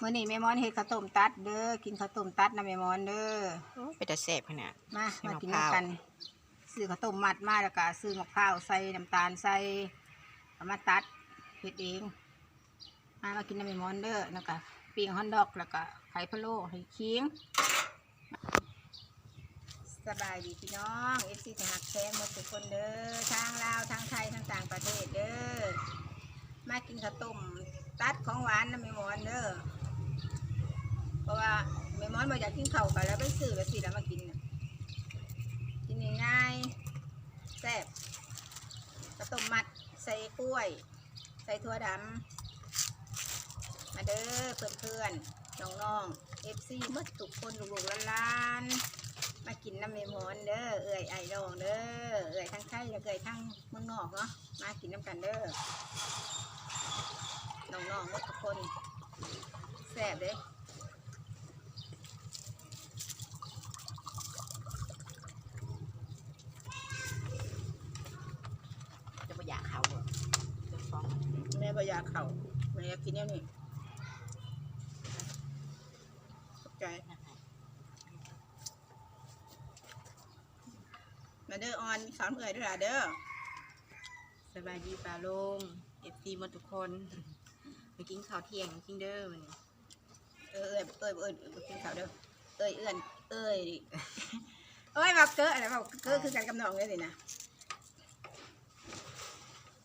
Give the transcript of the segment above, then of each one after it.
มื้อนี้แม่มอนเฮ็ดข้าวต้มตัดเด้อกินข้าวต้มตัดนะแม่มอนเด้อไปแต่แสบขนาดมาใส่มากินมะพร้าวน้ำกันซื้อข้าวต้มมัดมาแล้วก็ซื้อมะพร้าวใส่น้ำตาลใส่เอามาตัดเฮ็ดเองมามากินน้ำแม่มอนเด้อแล้วก็ปิ้งฮอนดอกแล้วก็ไข่พะโล้ให้เคียงสบายดีพี่น้องเอฟซีสหักแข้งหมดทุกคนเด้อทางลาวทางไทยทางต่างประเทศเด้อมากินข้าวต้มตัดของหวานนะแม่มอนเด้อ เพราะว่าแม่มอนบ่อยากกินข้าวกันแล้วไปซื้อแบบสิแล้วมากินน่ะกินง่ายๆแซ่บข้าวต้มมัดใส่กล้วย ใส่ถั่วดำมาเด้อเพื่อนเพื่อนๆน้องๆเอฟซีมดทุกคนลูกๆหลานๆมากินน้ำเมมอนเด้อเอื่อยไอดองเด้อเอื่อยทั้งไทยและเอื่อยทั้งเมืองนอกเนาะมากินน้ำกันเด้อน้องๆมดทุกคนแซ่บเด้จะมาอยากเขาเหรอจะฟ้อง แม่บอยาก เข่าแม่อยากกินเนี่ยนี่ขอบใจมาเด้อออนสอนเอื่อยด้วยล่ะเด้อสบายดีป่าลงเอฟซีหมดทุกคนไปกินข้าวเที่ยงกินเด้อมันเออเอ้ยเอ้ยเอ้ยเอ้ยกินข้าวเด้อเอ้ยเอื้อนเอ้ยเอ้ยแบบเกออะไรแบบเกอคือการกำนองเลยสินะ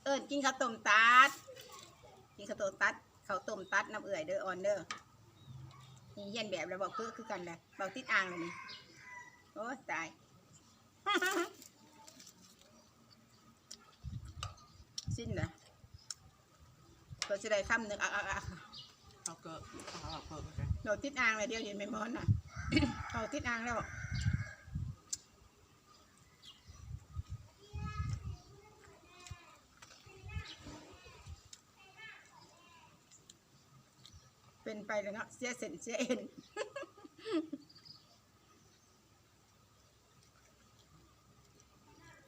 เอิญกินข้าวต้มตัด กินข้าวต้มตัดข้าวต้มตัดน้ำเอื่อยเด้อออนเด้อนี่เย็นแบบแล้วบอกเกอคือกันเลยบอกติดอ่างเลยนี่โอ้ยตายสิ้นนะก็จะได้คำหนึ่งอะอะอะเขาเกิดเขาเอาเกิดกันเราติดอ่างเลยเดียวเห็นไหมมอนน่ะเขาติดอ่างแล้ว ไปเลยเนาะเสียเส้นเสียเอ็น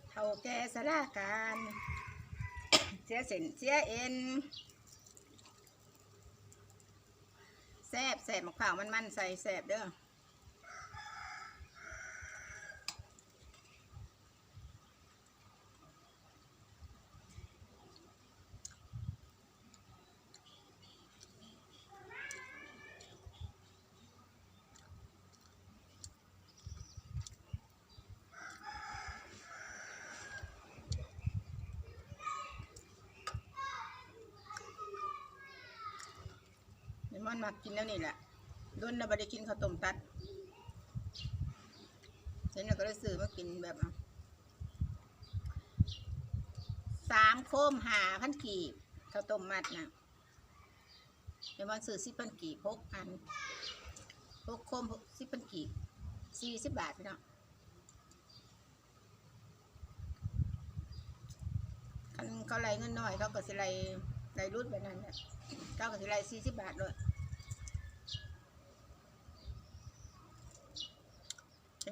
เท่าแก่สลาการเสียเส้นเสียเอ็นแซบแซบมะพร้าวมันมันใส่แซบเด้อ มันมากินแล้วนี่แหละโดนเราไม่ได้กินข้าวต้มตัดเดี๋ยวเราก็ได้ซื้อมากินแบบสามโคมหาพันกีบข้าวต้มมัดนะเดี๋ยวมันซื้อสิบพันกีบพกอันพกโคมสิบพันกีบสี่สิบบาทพี่น้องคันเขาไล่เงินน้อยเขาก็สิไล่ไล่รุดแบบนั้นแหละเก้ากับสิไรสี่สิบบาทเลย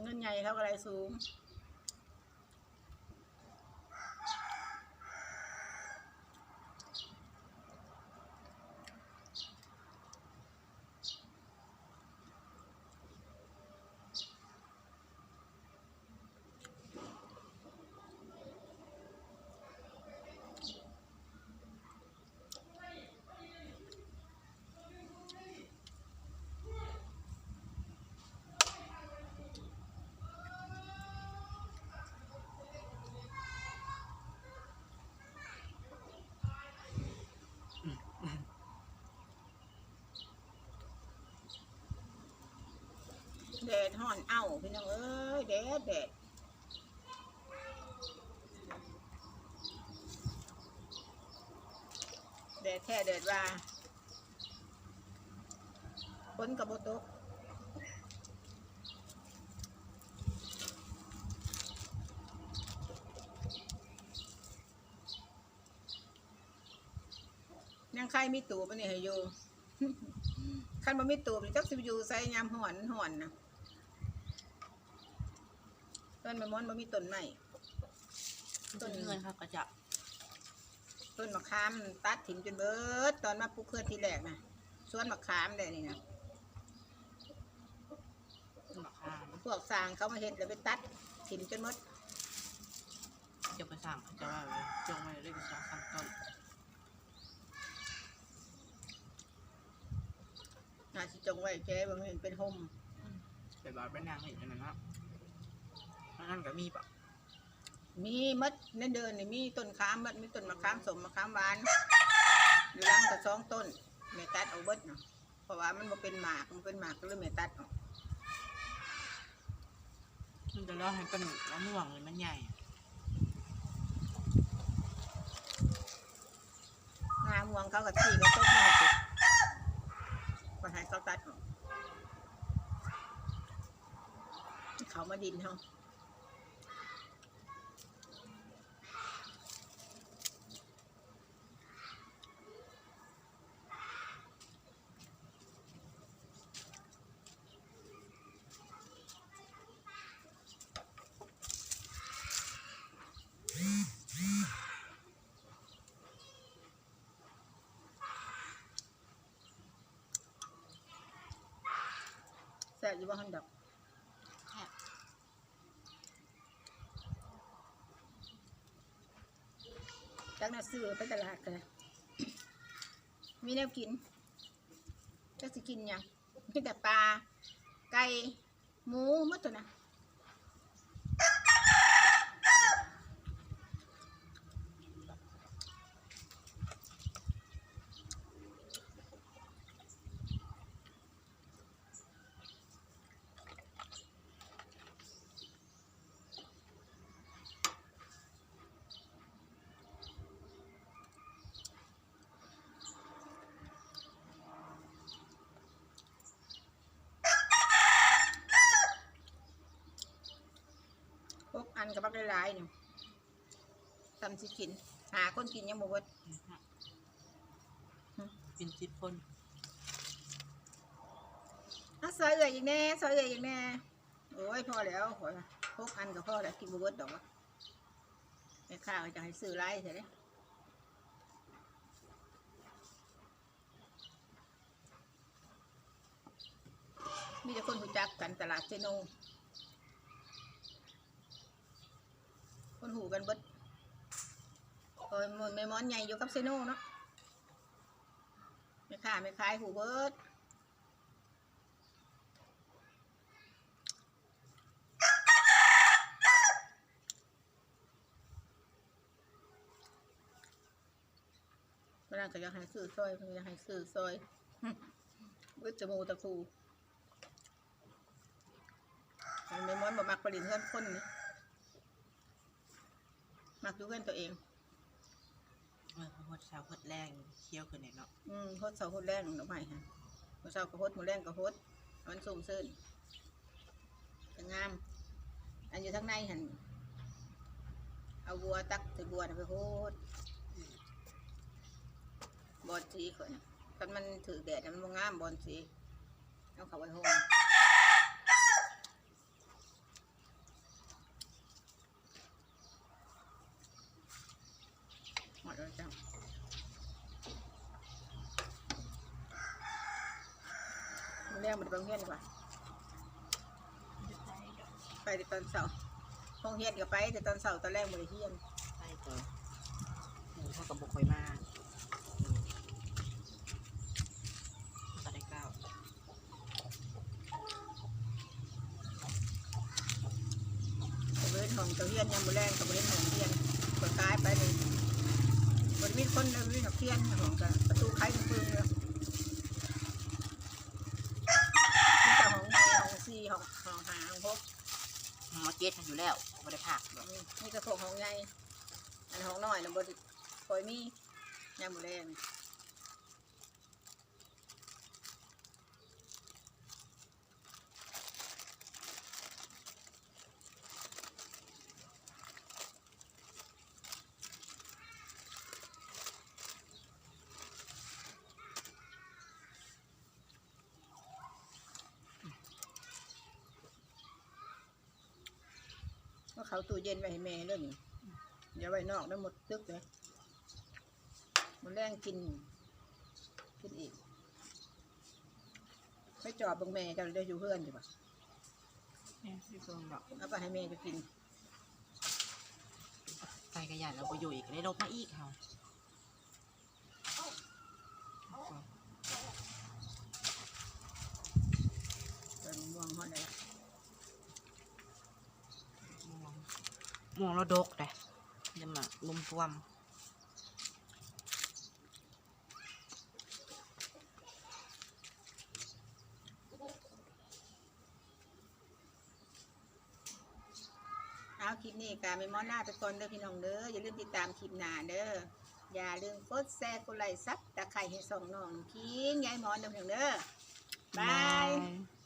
เงินใหญ่เขาก็ไรสูง แดดห่อนเอ้าพี่น้องเอ้ยแดดแดดแดดแท้แดดว่าฝนกับโบตกยังใครมีตูปะเนี่ยให้อยู่ คันบ่มีตูบนี่จักสิไปอยู่ใส่ยามห่อนห่อนนะ ต้นมะม่อนบ่มีต้นไม้ต้นเงินเขาก็จะต้นมะขามตัดถิ่มจนเบิด ตอนมาปลูกเพื่อนทีแรกนะสวนมะขามได้นี่นะต้นมะขามพวกสร้างเขามาเห็นแล้วไปตัดถิ่มจนหมดจะไปสั่งเขาจะว่าเลยจงไว้เลยไปสั่งสั่งต้นน่าสิจงไว้แกบางเห็นเป็นห่มไปบาร์เป็นนางเห็นกันนะ เนาะแล้วนั่นก็มีปะมีมดในเดินนี่มีต้นขามมดมีต้นมะขามสมมะขามหวานอยู่หล่างก็สองต้นแม่ตัดเอาเบิดเนาะเพราะว่ามันบ่เป็นหมากมันเป็นหมากก็เลยแม่ตัดออกมันจะรอให้ต้นมะม่วงเลยมันใหญ่งามวงเขากับที่ก็ตกมาให้ติดก็ให้เขาตัดออกเขามาดินเขา ซ่บอยู่ว่าหันดอกแซ่บจากนั้นซื้อไปตลาดกันนะมีแนวกินจะสิกินหยังมีแต่ปลาไก่หมูหมดตัวนะ นกับบักหลายๆนี่ทำสิกิน หาคนกินยังบ่เบิดกินจิตคนอะซอยเอื่อยอีกแน่ซอยเอื่อยอีกแน่โอ้ยพอแล้วพอละพวกอันกับพ่อแล้วกินบ่เบิดดอกวะแม่ข้าวจะให้ซื้อไล่เสร็จเลยมีแต่คนรู้จักกันตลาดเจโน คนหูกันเบิดโอ้ยมันไม่มอนใหญ่อยู่กับเซโน่เนาะไม่ค่าไม่ขายหูเบิดเวลาก็อยากให้ซื้อซอยเพิ่นอยากให้ซื้อซอยวิจมูตะคูมันไม่ม้อนบ่มักผลิตเพื่อนคนนี่ มักอยู่เพื่อนตัวเองเมื่อพดเช้าพดแรงเคี้ยวขึ้นเนี่ยเนาะอืมโฮดเสาโฮดแรงดอกไม้ฮะโฮดเสาก็โฮดหมูแรงก็โฮดมันสูงซื่นจะงาม อันอยู่ทั้งในหันเอาบัวตักถือบัวน่ะไปโฮดบอลสีข่อยน่ะคันมันถือแดดน่ะมันบ่งามบอลสีเอาเขาไว้โฮมหมดแล้วจ้ะมัน แรงมันบางเฮียนกว่าไปแต่ตอนเสาร์ห้องเฮียนก็ไปแต่ตอนเสาร์ตอนแรกมันเฮียนใช่ตัวหมูเขากับบุกคอยมาก็ได้เก้าเวณห้องเจ้าเฮียนยังบ่แรงกับบริเวณห้องเฮียนก็ตายไปเลยบริเวณคนเลยบริเวณห้องเฮียนห้องกันประตูไขมันปึ้งเลยมันจะห้องในห้องสี่ห้องห้องห้าห้องหก มา เกตมันอยู่แล้วไม่ได้ผักหรอกมีกระโถงของไงอันของน้อยนะบริคอยมียังบ่แรง เขาตู้เย็นไว้ให้แม่เรื่องนี้อย่าไว้นอกได้หมดตึกเลยมันแรงกิน กินอีกจอบเบิ่งแม่เจ้าได้อยู่เพื่อนอยู่ปะแม่พี่เพิ่งดอกเอาไปให้แม่จะกิน ไปกระยานเราไปอยู่อีกได้ลบมาอีกเขา เปิดม่วงฮอดเลย ม่วงม่วงเรา ดกเลยเดี๋ยวมาลุมท่วมเอาคลิปนี้กาไม่มอหน้าไปก่อนเด้อพี่น้องเด้ออย่าลืมติดตามคลิปหน้าเด้ออย่าลืมกดแชร์กดไลค์ซับตะไคร้ให้ส่องน้องคิงยายหมอนเด้อพี่น้องเด้อบาย Bye.